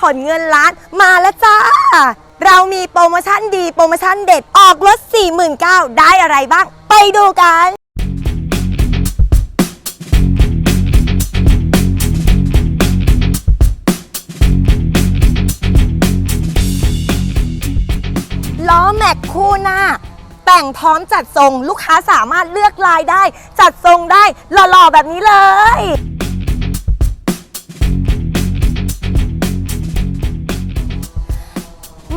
ขนเงินล้านมาแล้วจ้า เรามีโปรโมชั่นดีโปรโมชั่นเด็ดออกรถ 49,000ได้อะไรบ้าง ไปดูกันล้อแม็กคู่หน้า แต่งพร้อมจัดทรงลูกค้าสามารถเลือกลายได้ จัดทรงได้หล่อๆแบบนี้เลย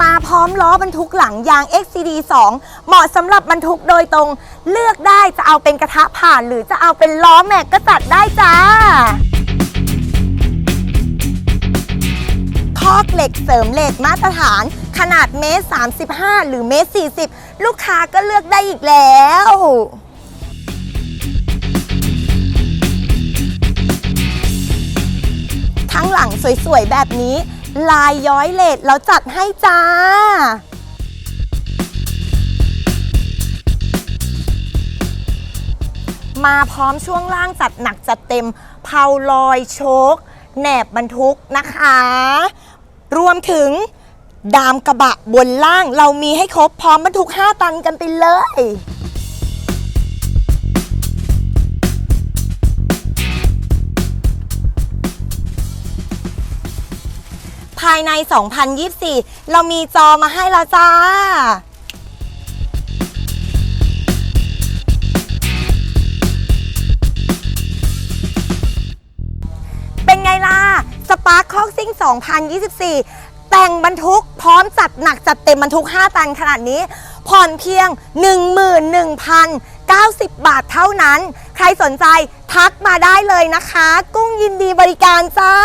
มาพร้อมล้อบรรทุกหลังยาง XCD 2 เหมาะสำหรับบรรทุกโดยตรง เลือกได้จะเอาเป็นกระทะผ่านหรือจะเอาเป็นล้อแม็กก็จัดได้จ้าคอกเหล็กเสริมเหล็กมาตรฐาน ขนาดเมตร 35 หรือเมตร 40 ลูกค้าก็เลือกได้อีกแล้วทั้งหลังสวยๆแบบนี้ ลายย้อยเลดแล้วจัดให้จ้า มาพร้อมช่วงล่างจัดหนักจัดเต็มเพาลอยโชคแหนบบรรทุกนะคะ รวมถึงดามกระบะบนล่างเรามีให้ครบพร้อมบรรทุก 5 ตันกันไปเลย ภายใน 2024 เรามีจอมาให้แล้วจ้า เป็นไงล่ะ สปาร์คคอกซิ่ง 2024แต่งบรรทุกพร้อมจัดหนักจัดเต็มบรรทุก 5 ตันขนาดนี้ ผ่อนเพียง 11,090 บาทเท่านั้น ใครสนใจทักมาได้เลยนะคะ กุ้งยินดีบริการจ้า